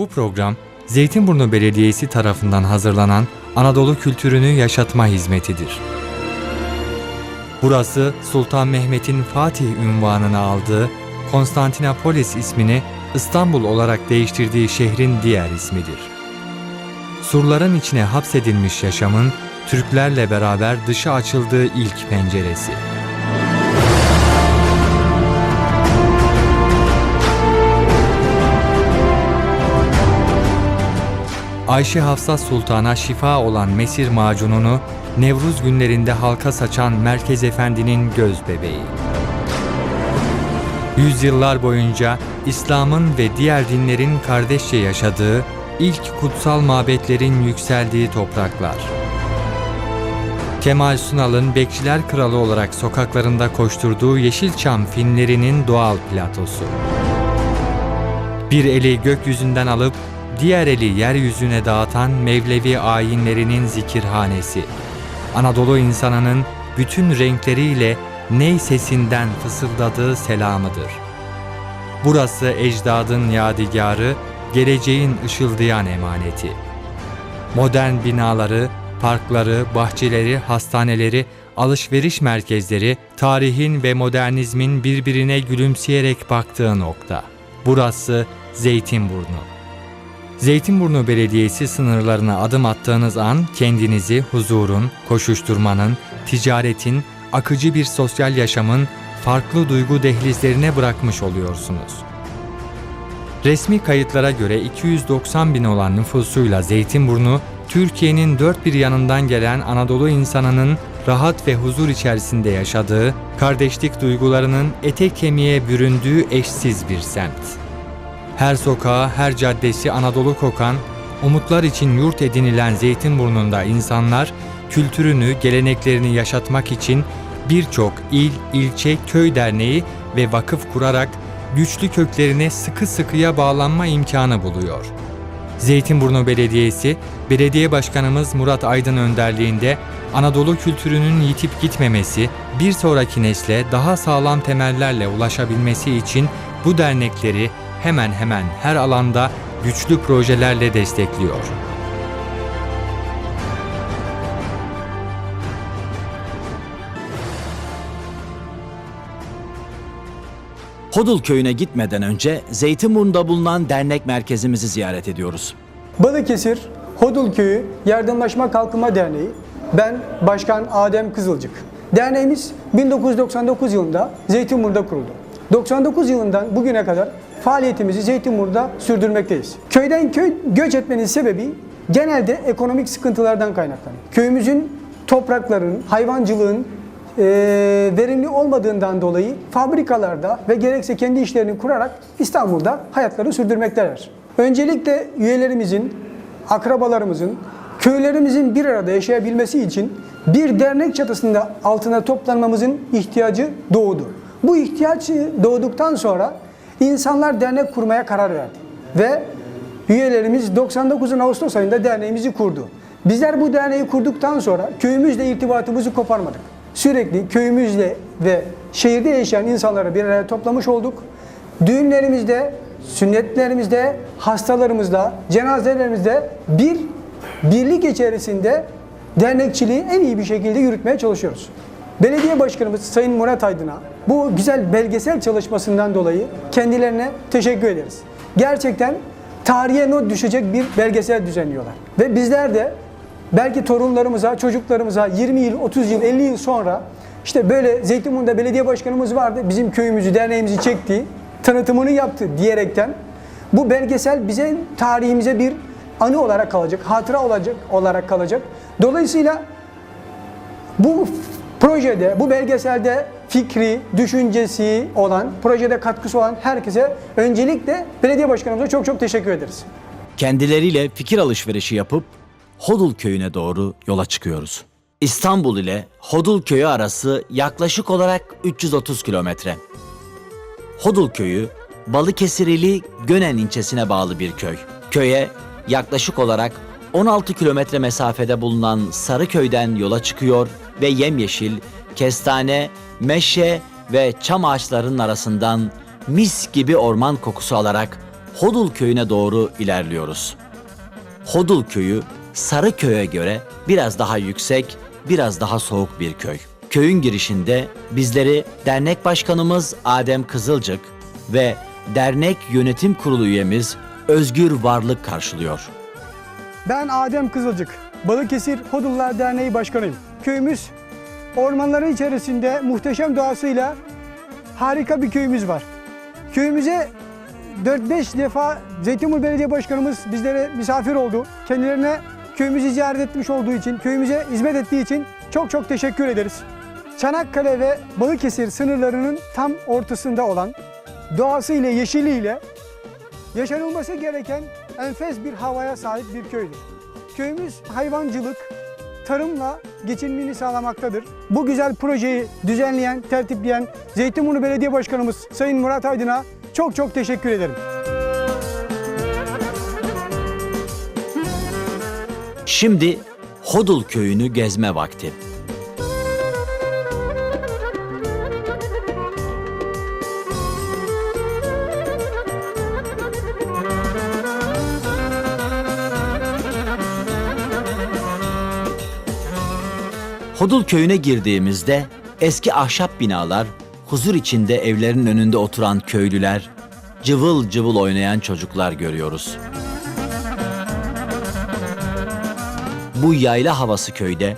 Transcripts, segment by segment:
Bu program Zeytinburnu Belediyesi tarafından hazırlanan Anadolu kültürünü yaşatma hizmetidir. Burası Sultan Mehmet'in Fatih ünvanını aldığı Konstantinopolis ismini İstanbul olarak değiştirdiği şehrin diğer ismidir. Surların içine hapsedilmiş yaşamın Türklerle beraber dışa açıldığı ilk penceresi. Ayşe Hafsa Sultan'a şifa olan mesir macununu Nevruz günlerinde halka saçan Merkez Efendi'nin göz bebeği. Yüzyıllar boyunca İslam'ın ve diğer dinlerin kardeşçe yaşadığı, ilk kutsal mabetlerin yükseldiği topraklar. Kemal Sunal'ın Bekçiler Kralı olarak sokaklarında koşturduğu Yeşilçam filmlerinin doğal platosu. Bir eli gökyüzünden alıp diğer eli yeryüzüne dağıtan Mevlevi ayinlerinin zikirhanesi. Anadolu insanının bütün renkleriyle ney sesinden fısıldadığı selamıdır. Burası ecdadın yadigarı, geleceğin ışıldayan emaneti. Modern binaları, parkları, bahçeleri, hastaneleri, alışveriş merkezleri, tarihin ve modernizmin birbirine gülümseyerek baktığı nokta. Burası Zeytinburnu. Zeytinburnu Belediyesi sınırlarına adım attığınız an kendinizi huzurun, koşuşturmanın, ticaretin, akıcı bir sosyal yaşamın farklı duygu dehlizlerine bırakmış oluyorsunuz. Resmi kayıtlara göre 290 bin olan nüfusuyla Zeytinburnu, Türkiye'nin dört bir yanından gelen Anadolu insanının rahat ve huzur içerisinde yaşadığı, kardeşlik duygularının ete kemiğe büründüğü eşsiz bir semt. Her sokağı, her caddesi Anadolu kokan, umutlar için yurt edinilen Zeytinburnu'nda insanlar kültürünü, geleneklerini yaşatmak için birçok il, ilçe, köy derneği ve vakıf kurarak güçlü köklerine sıkı sıkıya bağlanma imkanı buluyor. Zeytinburnu Belediyesi, Belediye Başkanımız Murat Aydın önderliğinde Anadolu kültürünün yitip gitmemesi, bir sonraki nesle daha sağlam temellerle ulaşabilmesi için bu dernekleri hemen hemen her alanda güçlü projelerle destekliyor. Hodul köyüne gitmeden önce Zeytinburnu'nda bulunan dernek merkezimizi ziyaret ediyoruz. Balıkesir Hodul Köyü Yardımlaşma Kalkınma Derneği. Ben Başkan Adem Kızılcık. Derneğimiz 1999 yılında Zeytinburnu'da kuruldu. 99 yılından bugüne kadar faaliyetimizi Zeytinburnu'da sürdürmekteyiz. Köyden köy göç etmenin sebebi genelde ekonomik sıkıntılardan kaynaklanıyor. Köyümüzün toprakların, hayvancılığın verimli olmadığından dolayı fabrikalarda ve gerekse kendi işlerini kurarak İstanbul'da hayatlarını sürdürmekteler. Öncelikle üyelerimizin, akrabalarımızın, köylerimizin bir arada yaşayabilmesi için bir dernek çatısında altına toplanmamızın ihtiyacı doğdu. Bu ihtiyaç doğduktan sonra insanlar dernek kurmaya karar verdi. Ve üyelerimiz 99 Ağustos ayında derneğimizi kurdu. Bizler bu derneği kurduktan sonra köyümüzle irtibatımızı koparmadık. Sürekli köyümüzle ve şehirde yaşayan insanları bir araya toplamış olduk. Düğünlerimizde, sünnetlerimizde, hastalarımızda, cenazelerimizde bir birlik içerisinde dernekçiliği en iyi bir şekilde yürütmeye çalışıyoruz. Belediye Başkanımız Sayın Murat Aydın'a bu güzel belgesel çalışmasından dolayı kendilerine teşekkür ederiz. Gerçekten tarihe not düşecek bir belgesel düzenliyorlar. Ve bizler de belki torunlarımıza, çocuklarımıza 20 yıl, 30 yıl, 50 yıl sonra işte böyle Zeytinburnu'da belediye başkanımız vardı. Bizim köyümüzü, derneğimizi çekti, tanıtımını yaptı diyerekten bu belgesel bize tarihimize bir anı olarak kalacak, hatıra olacak olarak kalacak. Dolayısıyla bu projede, bu belgeselde fikri, düşüncesi olan, projede katkısı olan herkese öncelikle belediye başkanımıza çok çok teşekkür ederiz. Kendileriyle fikir alışverişi yapıp Hodul köyüne doğru yola çıkıyoruz. İstanbul ile Hodul köyü arası yaklaşık olarak 330 kilometre. Hodul köyü Balıkesir ili Gönen ilçesine bağlı bir köy. Köye yaklaşık olarak 16 kilometre mesafede bulunan Sarıköy'den yola çıkıyor ve yemyeşil, kestane, meşe ve çam ağaçlarının arasından mis gibi orman kokusu alarak Hodul köyüne doğru ilerliyoruz. Hodul köyü Sarıköy'e göre biraz daha yüksek, biraz daha soğuk bir köy. Köyün girişinde bizleri dernek başkanımız Adem Kızılcık ve dernek yönetim kurulu üyemiz Özgür Varlık karşılıyor. Ben Adem Kızılcık, Balıkesir Hodullar Derneği Başkanıyım. Köyümüz ormanların içerisinde muhteşem doğasıyla harika bir köyümüz var. Köyümüze 4-5 defa Zeytinburnu Belediye Başkanımız bizlere misafir oldu. Kendilerine köyümüzü ziyaret etmiş olduğu için, köyümüze hizmet ettiği için çok çok teşekkür ederiz. Çanakkale ve Balıkesir sınırlarının tam ortasında olan doğasıyla, yeşiliyle yaşanılması gereken enfes bir havaya sahip bir köydür. Köyümüz hayvancılık, tarımla geçinmeni sağlamaktadır. Bu güzel projeyi düzenleyen, tertipleyen Zeytinburnu Belediye Başkanımız Sayın Murat Aydın'a çok çok teşekkür ederim. Şimdi Hodul köyünü gezme vakti. Hodul köyüne girdiğimizde eski ahşap binalar, huzur içinde evlerin önünde oturan köylüler, cıvıl cıvıl oynayan çocuklar görüyoruz. Bu yayla havası köyde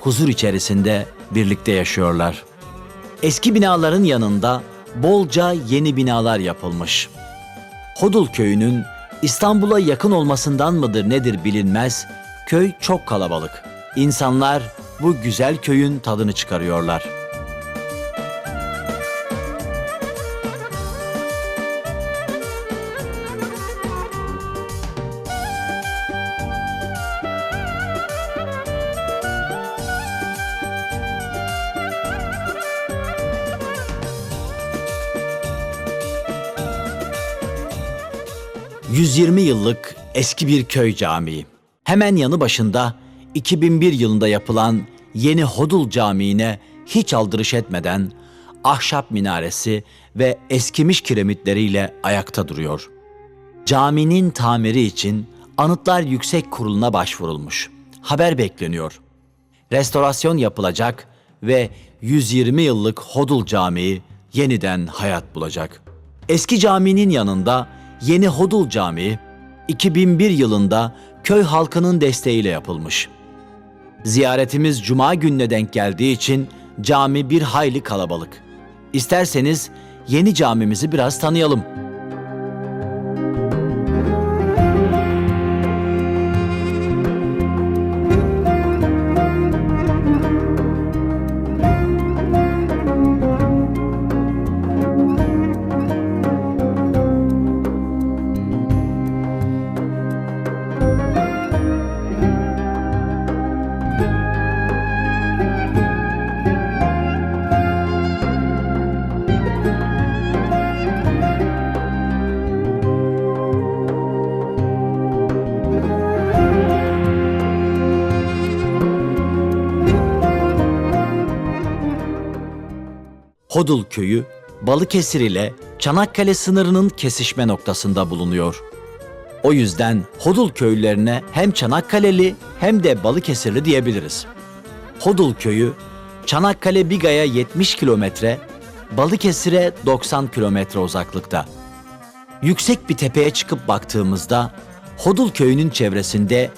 huzur içerisinde birlikte yaşıyorlar. Eski binaların yanında bolca yeni binalar yapılmış. Hodul köyünün İstanbul'a yakın olmasından mıdır nedir bilinmez, köy çok kalabalık. İnsanlar bu güzel köyün tadını çıkarıyorlar. ...120 yıllık eski bir köy camii. Hemen yanı başında 2001 yılında yapılan yeni Hodul Camii'ne hiç aldırış etmeden ahşap minaresi ve eskimiş kiremitleriyle ayakta duruyor. Caminin tamiri için Anıtlar Yüksek Kurulu'na başvurulmuş. Haber bekleniyor. Restorasyon yapılacak ve 120 yıllık Hodul Camii yeniden hayat bulacak. Eski caminin yanında yeni Hodul Camii 2001 yılında köy halkının desteğiyle yapılmış. Ziyaretimiz cuma gününe denk geldiği için cami bir hayli kalabalık. İsterseniz yeni camimizi biraz tanıyalım. Hodul köyü Balıkesir ile Çanakkale sınırının kesişme noktasında bulunuyor. O yüzden Hodul köylülerine hem Çanakkale'li hem de Balıkesirli diyebiliriz. Hodul köyü Çanakkale Biga'ya 70 kilometre, Balıkesir'e 90 kilometre uzaklıkta. Yüksek bir tepeye çıkıp baktığımızda Hodul köyünün çevresinde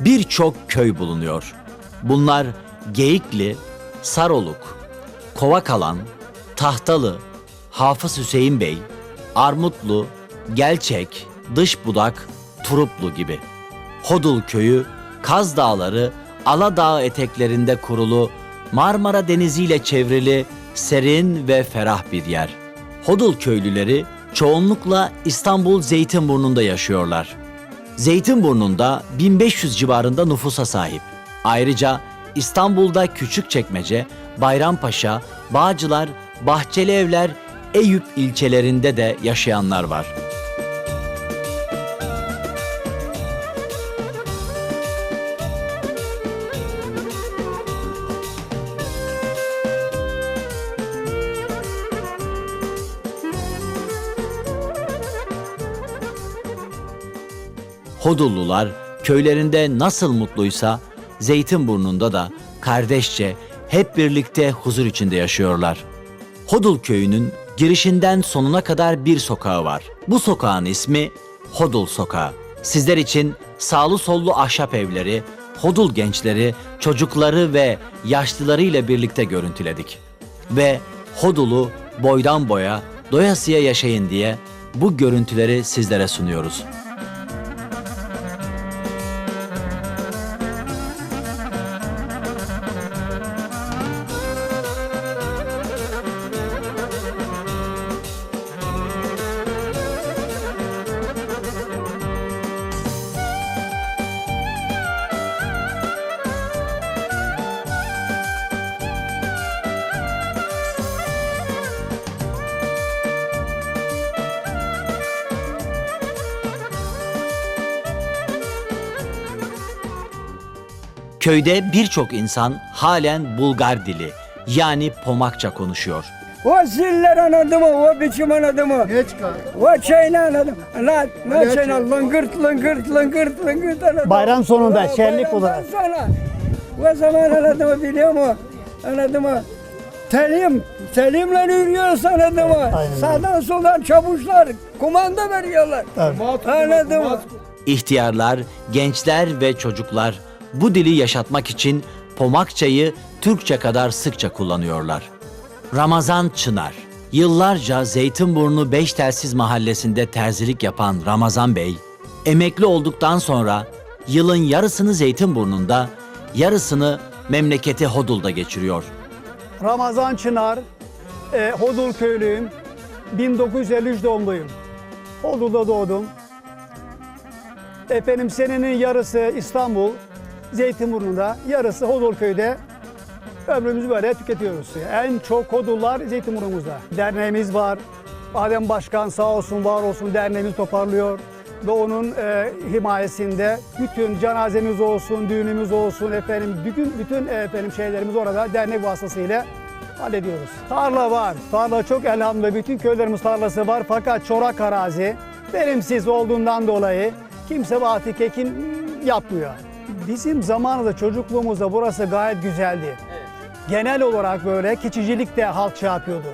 birçok köy bulunuyor. Bunlar Geyikli, Saroluk, Kovakalan, Tahtalı, Hafız Hüseyin Bey, Armutlu, Gelçek, Dış Budak, Turuplu gibi. Hodul köyü, Kaz Dağları, Aladağ eteklerinde kurulu, Marmara Denizi ile çevrili, serin ve ferah bir yer. Hodul köylüleri çoğunlukla İstanbul Zeytinburnu'nda yaşıyorlar. Zeytinburnu'nda 1500 civarında nüfusa sahip. Ayrıca İstanbul'da Küçükçekmece, Bayrampaşa, Bağcılar, Bahçeli Evler, Eyüp ilçelerinde de yaşayanlar var. Hodullular köylerinde nasıl mutluysa Zeytinburnu'nda da kardeşçe hep birlikte huzur içinde yaşıyorlar. Hodul köyünün girişinden sonuna kadar bir sokağı var. Bu sokağın ismi Hodul Sokağı. Sizler için sağlı sollu ahşap evleri, Hodul gençleri, çocukları ve yaşlıları ile birlikte görüntüledik. Ve Hodul'u boydan boya, doyasıya yaşayın diye bu görüntüleri sizlere sunuyoruz. Köyde birçok insan halen Bulgar dili yani Pomakça konuşuyor. O ziller anladı mı? O biçim anladı mı? Ne çıkar? O çayını anladı mı? La, ne çayını? Lıngırt, lıngırt, lıngırt, lıngırt anladı. Bayram sonunda, Ha, şenlik olarak. Sonra. O zaman anladı mı biliyor mu? Anladı mı? Telim, telimle yürüyoruz anladı mı? Aynen. Sağdan soldan çavuşlar kumanda veriyorlar. Tabii. Anladı mı? İhtiyarlar, gençler ve çocuklar bu dili yaşatmak için Pomakçayı Türkçe kadar sıkça kullanıyorlar. Ramazan Çınar Yıllarca Zeytinburnu Beştelsiz mahallesinde terzilik yapan Ramazan Bey, emekli olduktan sonra yılın yarısını Zeytinburnu'nda, yarısını memleketi Hodul'da geçiriyor. Ramazan Çınar, e, Hodul köylüyüm. 1953 doğumluyum. Hodul'da doğdum. Efendim senenin yarısı İstanbul, Zeytinburnu'nda, yarısı Hodul köyde ömrümüzü böyle tüketiyoruz. En çok Hodullar Zeytinburnu'muzda. Derneğimiz var. Adem Başkan sağ olsun var olsun derneğimiz toparlıyor. Ve onun e, himayesinde bütün cenazemiz olsun, düğünümüz olsun efendim bütün bütün e, efendim şeylerimiz orada dernek vasıtasıyla hallediyoruz. Tarla var. Tarla çok elhamdülillah bütün köylerimiz tarlası var fakat çorak arazi verimsiz olduğundan dolayı kimse ekin yapmıyor. Bizim zamanında çocukluğumuzda burası gayet güzeldi. Genel olarak böyle keçicilik de halk şey yapıyordu.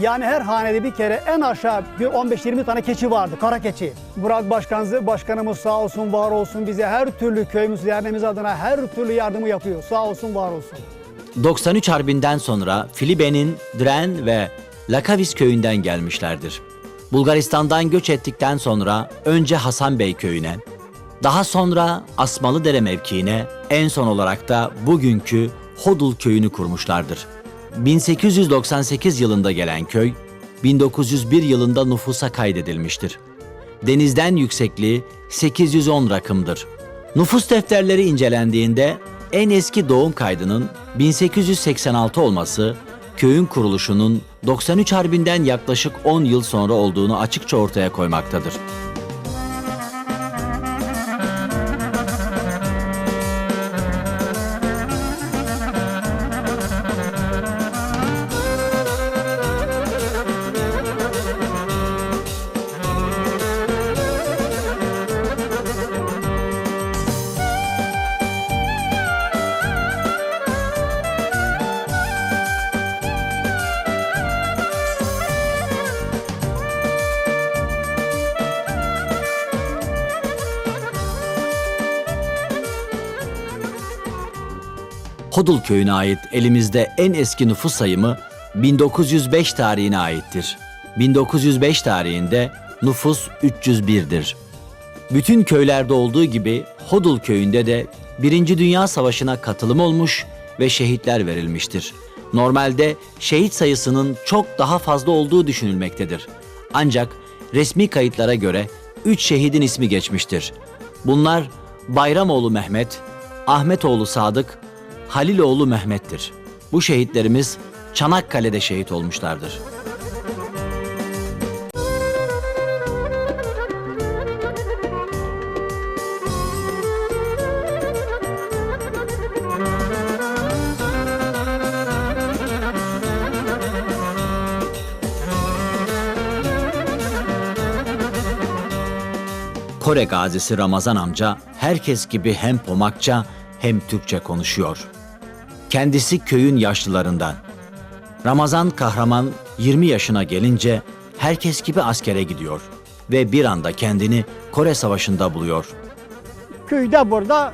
Yani her hanede bir kere en aşağı bir 15-20 tane keçi vardı, kara keçi. Murat Başkan, Başkanımız sağ olsun, var olsun bize her türlü köyümüz, derneğimiz adına her türlü yardımı yapıyor. Sağ olsun, var olsun. 93 Harbi'nden sonra Filibe'nin Dren ve Lakavis köyünden gelmişlerdir. Bulgaristan'dan göç ettikten sonra önce Hasan Bey köyüne, daha sonra Asmalıdere mevkiine, en son olarak da bugünkü Hodul köyünü kurmuşlardır. 1898 yılında gelen köy, 1901 yılında nüfusa kaydedilmiştir. Denizden yüksekliği 810 rakımdır. Nüfus defterleri incelendiğinde en eski doğum kaydının 1886 olması, köyün kuruluşunun 93 Harbi'nden yaklaşık 10 yıl sonra olduğunu açıkça ortaya koymaktadır. Hodul köyüne ait elimizde en eski nüfus sayımı 1905 tarihine aittir. 1905 tarihinde nüfus 301'dir. Bütün köylerde olduğu gibi Hodul köyünde de Birinci Dünya Savaşı'na katılım olmuş ve şehitler verilmiştir. Normalde şehit sayısının çok daha fazla olduğu düşünülmektedir. Ancak resmi kayıtlara göre 3 şehidin ismi geçmiştir. Bunlar Bayramoğlu Mehmet, Ahmetoğlu Sadık, Haliloğlu Mehmet'tir. Bu şehitlerimiz Çanakkale'de şehit olmuşlardır. Kore gazisi Ramazan amca herkes gibi hem pomakça hem Türkçe konuşuyor. Kendisi köyün yaşlılarından. Ramazan kahraman 20 yaşına gelince herkes gibi askere gidiyor ve bir anda kendini Kore Savaşı'nda buluyor. Köyde burada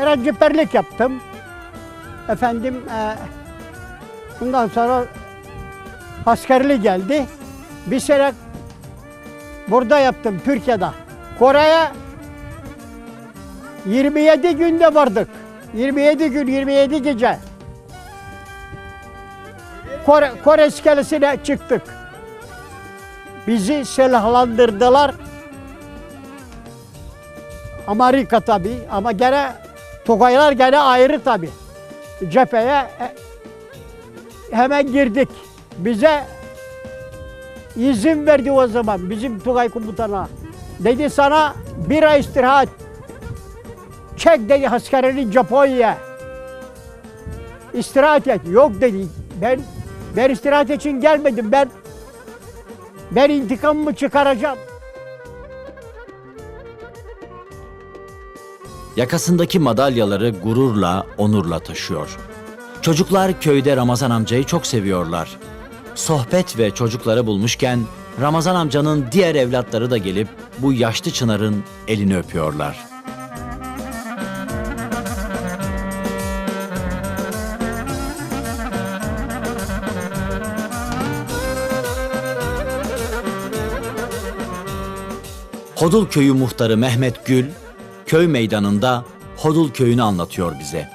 öğrenciperlik yaptım. Efendim e, bundan sonra askerlik geldi. Bir sene burada yaptım Türkiye'de. Kore'ye 27 günde vardık. 27 gün, 27 gece. Kore, Kore iskelesine çıktık. Bizi silahlandırdılar. Amerika tabii ama gene Tugaylar gene ayrı tabii. Cepheye e, hemen girdik. Bize izin verdi o zaman bizim Tugay komutana. Dedi sana bir ay istirahat. Çek dedi askerini Japonya'ya. İstirahat et. Yok dedi. Ben ben istirahat için gelmedim. Ben ben intikamımı çıkaracağım. Yakasındaki madalyaları gururla, onurla taşıyor. Çocuklar köyde Ramazan amcayı çok seviyorlar. Sohbet ve çocukları bulmuşken Ramazan amcanın diğer evlatları da gelip bu yaşlı çınarın elini öpüyorlar. Hodul Köyü muhtarı Mehmet Gül, köy meydanında Hodul Köyü'nü anlatıyor bize.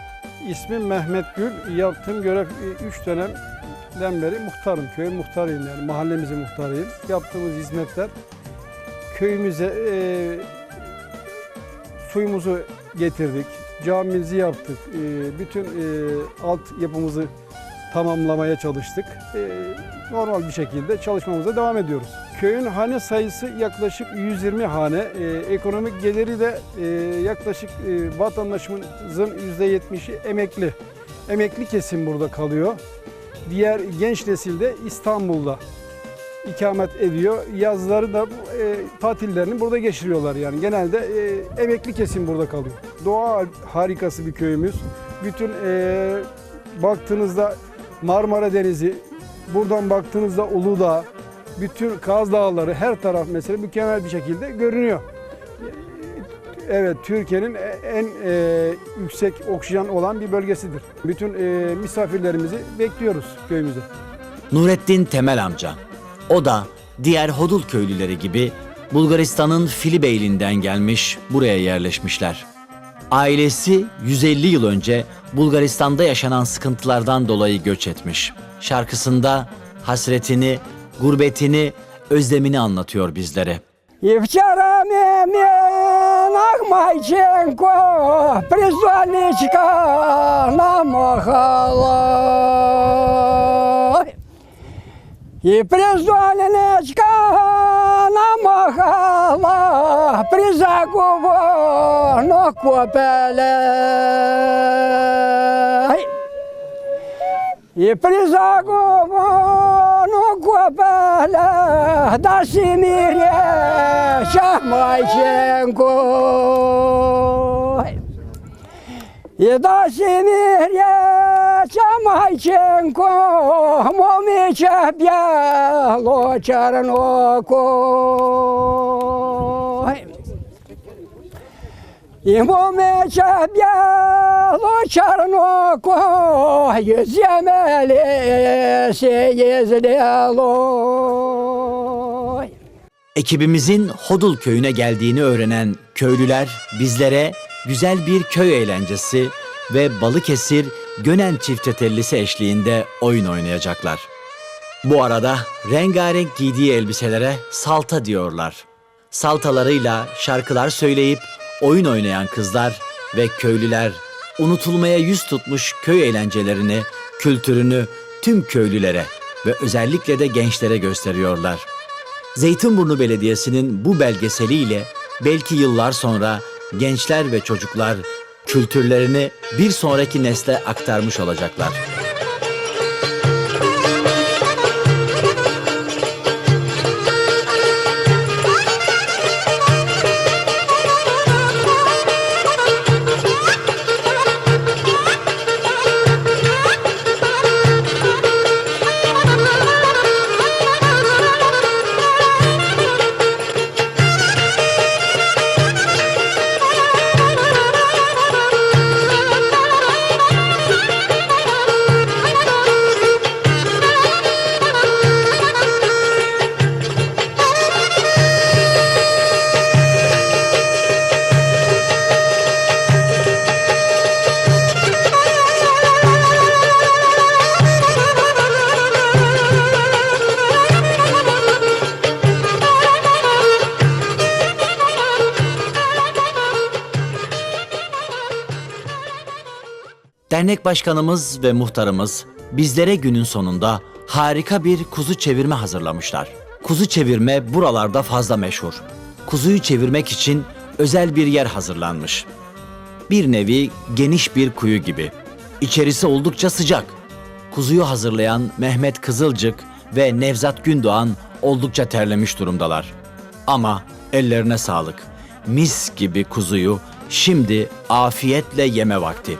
İsmim Mehmet Gül. Yaptığım görev 3 dönemden beri muhtarım. Köy muhtarıyım yani mahallemizin muhtarıyım. Yaptığımız hizmetler köyümüze e, suyumuzu getirdik. Camimizi yaptık. E, bütün e, alt yapımızı tamamlamaya çalıştık. E, normal bir şekilde çalışmamıza devam ediyoruz. Köyün hane sayısı yaklaşık 120 hane. E, ekonomik geliri de e, yaklaşık e, vatandaşımızın %70'i emekli. Emekli kesim burada kalıyor. Diğer genç nesil de İstanbul'da ikamet ediyor. Yazları da e, tatillerini burada geçiriyorlar yani. Genelde e, emekli kesim burada kalıyor. Doğa harikası bir köyümüz. Bütün e, baktığınızda Marmara Denizi, buradan baktığınızda Uludağ, bütün Kaz Dağları her taraf mesela mükemmel bir şekilde görünüyor. Evet, Türkiye'nin en e, yüksek oksijen olan bir bölgesidir. Bütün e, misafirlerimizi bekliyoruz köyümüze. Nurettin Temel amca. O da diğer Hodul köylüleri gibi Bulgaristan'ın Filibeyli'nden gelmiş, buraya yerleşmişler. Ailesi 150 yıl önce Bulgaristan'da yaşanan sıkıntılardan dolayı göç etmiş. Şarkısında hasretini, gurbetini, özlemini anlatıyor bizlere. И вчера меменах Майченко призваничка намахала. И призваничка намахала призаговано копеле. И Ану копеля, даші мірє, Шамайченко. І даші мірє, Шамайченко, момича б'яло черноко. İmamece byalu çarnoko yüz yemeli seyizlelo. Ekibimizin Hodul köyüne geldiğini öğrenen köylüler bizlere güzel bir köy eğlencesi ve Balıkesir Gönen çiftetellisi eşliğinde oyun oynayacaklar. Bu arada rengarenk giydiği elbiselere salta diyorlar. Saltalarıyla şarkılar söyleyip oyun oynayan kızlar ve köylüler unutulmaya yüz tutmuş köy eğlencelerini, kültürünü tüm köylülere ve özellikle de gençlere gösteriyorlar. Zeytinburnu Belediyesi'nin bu belgeseliyle belki yıllar sonra gençler ve çocuklar kültürlerini bir sonraki nesle aktarmış olacaklar. Dernek başkanımız ve muhtarımız bizlere günün sonunda harika bir kuzu çevirme hazırlamışlar. Kuzu çevirme buralarda fazla meşhur. Kuzuyu çevirmek için özel bir yer hazırlanmış. Bir nevi geniş bir kuyu gibi. İçerisi oldukça sıcak. Kuzuyu hazırlayan Mehmet Kızılcık ve Nevzat Gündoğan oldukça terlemiş durumdalar. Ama ellerine sağlık. Mis gibi kuzuyu şimdi afiyetle yeme vakti.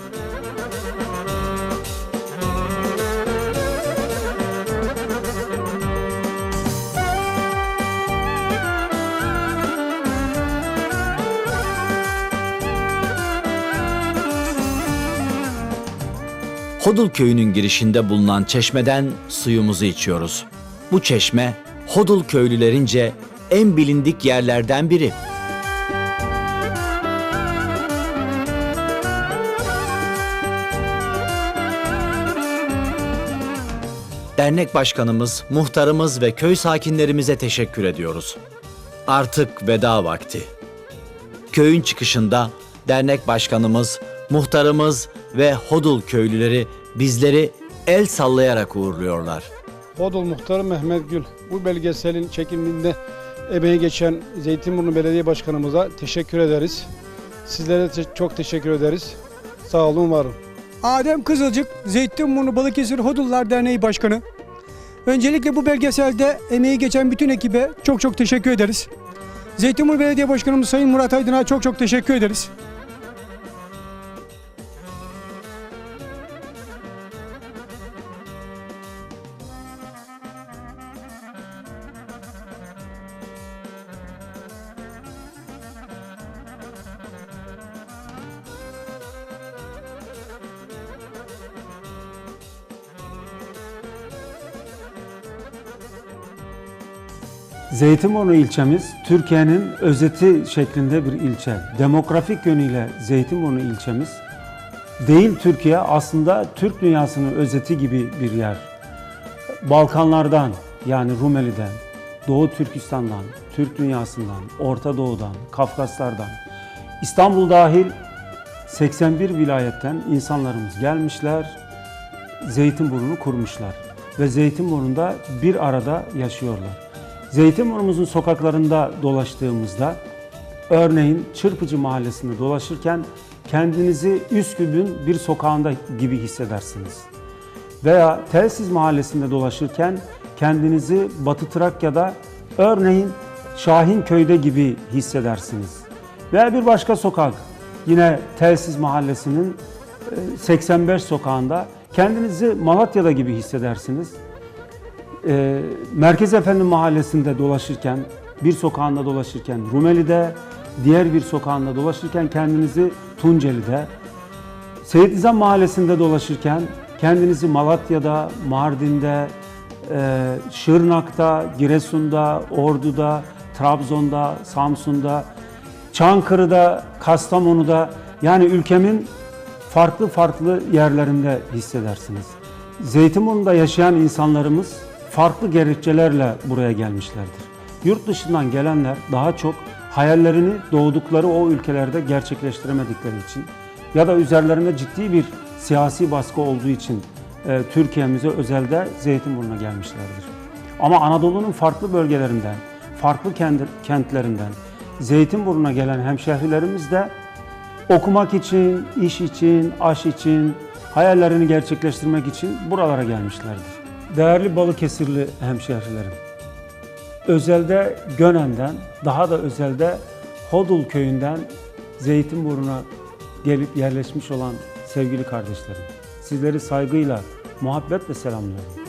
Hodul köyünün girişinde bulunan çeşmeden suyumuzu içiyoruz. Bu çeşme Hodul köylülerince en bilindik yerlerden biri. Dernek başkanımız, muhtarımız ve köy sakinlerimize teşekkür ediyoruz. Artık veda vakti. Köyün çıkışında dernek başkanımız, muhtarımız ve Hodul köylüleri bizleri el sallayarak uğurluyorlar. Hodul Muhtarı Mehmet Gül. Bu belgeselin çekiminde emeği geçen Zeytinburnu Belediye Başkanımıza teşekkür ederiz. Sizlere te- çok teşekkür ederiz. Sağ olun, var olun. Adem Kızılcık, Zeytinburnu Balıkesir Hodullar Derneği Başkanı. Öncelikle bu belgeselde emeği geçen bütün ekibe çok çok teşekkür ederiz. Zeytinburnu Belediye Başkanımız Sayın Murat Aydın'a çok çok teşekkür ederiz. Zeytinburnu ilçemiz Türkiye'nin özeti şeklinde bir ilçe. Demografik yönüyle Zeytinburnu ilçemiz değil Türkiye aslında Türk dünyasının özeti gibi bir yer. Balkanlardan yani Rumeli'den, Doğu Türkistan'dan, Türk dünyasından, Orta Doğu'dan, Kafkaslardan, İstanbul dahil 81 vilayetten insanlarımız gelmişler, Zeytinburnu'nu kurmuşlar ve Zeytinburnu'nda bir arada yaşıyorlar. Zeytinburnu'muzun sokaklarında dolaştığımızda örneğin Çırpıcı Mahallesi'nde dolaşırken kendinizi Üsküp'ün bir sokağında gibi hissedersiniz. Veya Telsiz Mahallesi'nde dolaşırken kendinizi Batı Trakya'da örneğin Şahinköy'de gibi hissedersiniz. Veya bir başka sokak yine Telsiz Mahallesi'nin e, 85 sokağında kendinizi Malatya'da gibi hissedersiniz. E, Merkez Efendi Mahallesi'nde dolaşırken, bir sokağında dolaşırken Rumeli'de, diğer bir sokağında dolaşırken kendinizi Tunceli'de, Seyit Nizam Mahallesi'nde dolaşırken kendinizi Malatya'da, Mardin'de, e, Şırnak'ta, Giresun'da, Ordu'da, Trabzon'da, Samsun'da, Çankırı'da, Kastamonu'da yani ülkemin farklı farklı yerlerinde hissedersiniz. Zeytinburnu'nda yaşayan insanlarımız farklı gerekçelerle buraya gelmişlerdir. Yurt dışından gelenler daha çok hayallerini doğdukları o ülkelerde gerçekleştiremedikleri için ya da üzerlerinde ciddi bir siyasi baskı olduğu için e, Türkiye'mize özelde Zeytinburnu'na gelmişlerdir. Ama Anadolu'nun farklı bölgelerinden, farklı kent- kentlerinden Zeytinburnu'na gelen hemşehrilerimiz de okumak için, iş için, aş için, hayallerini gerçekleştirmek için buralara gelmişlerdir. Değerli Balıkesirli hemşehrilerim, özelde Gönen'den, daha da özelde Hodul köyünden Zeytinburnu'na gelip yerleşmiş olan sevgili kardeşlerim, sizleri saygıyla, muhabbetle selamlıyorum.